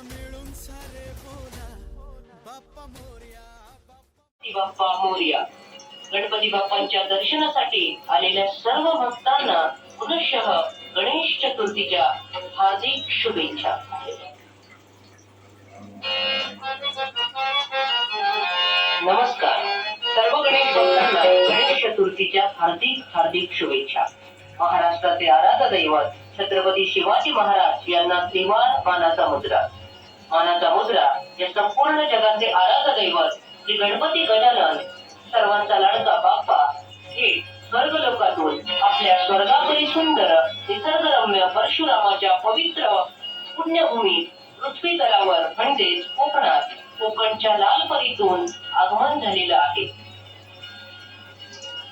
गणपती बाप्पा मोर्या. गणपती बाप्पांच्या दर्शनासाठी आलेल्या सर्व भक्तांना पुनश्च गणेश चतुर्थीच्या हार्दिक शुभेच्छा. नमस्कार. सर्व गणेश भक्तांना गणेश चतुर्थीच्या हार्दिक हार्दिक शुभेच्छा. महाराष्ट्राचे आराधा दैवत छत्रपती शिवाजी महाराज यांना त्रिवार मानाचा मुद्रा. मानाचा मुद्रा हे संपूर्ण जगाचे आराध दैवत श्री गणपती गजानन सर्वांचा लाडका बाप्पा हे स्वर्ग लोकातून आपल्या स्वर्गापरी सुंदर निसर्गरम्य परशुरामाच्या पवित्र पुण्यभूमी पृथ्वी तलावर म्हणजेच कोकणात कोकणच्या लाल परीतून आगमन झालेलं आहे.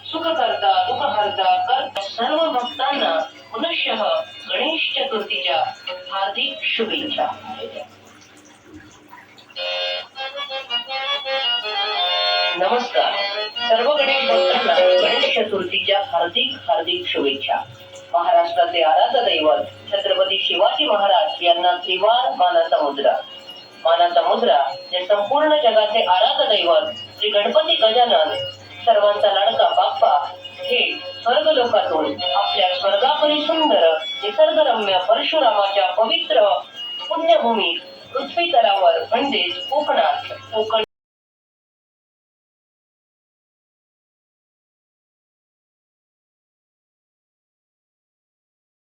सुख करता दुःख हरता करता सर्व भक्तांना पुनश्च गणेश चतुर्थीच्या हार्दिक शुभेच्छा. नमस्कार. सर्व गणेश भक्तांना गणेश चतुर्थीच्या हार्दिक हार्दिक शुभेच्छा. महाराष्ट्राचे आराध्य दैवत छत्रपती शिवाजी महाराज यांना त्रिवार मानाचा मुद्रा मानाचा मुद्रा या संपूर्ण जगाचे आराध्य दैवत श्री गणपती गजानन सर्वांचा लाडका बाप्पा हे स्वर्ग लोकातून आपल्या स्वर्गापरी सुंदर निसर्गरम्य परशुरामाच्या पवित्र पुण्यभूमी पृथ्वी तलावर म्हणजेच कोकणात कोकण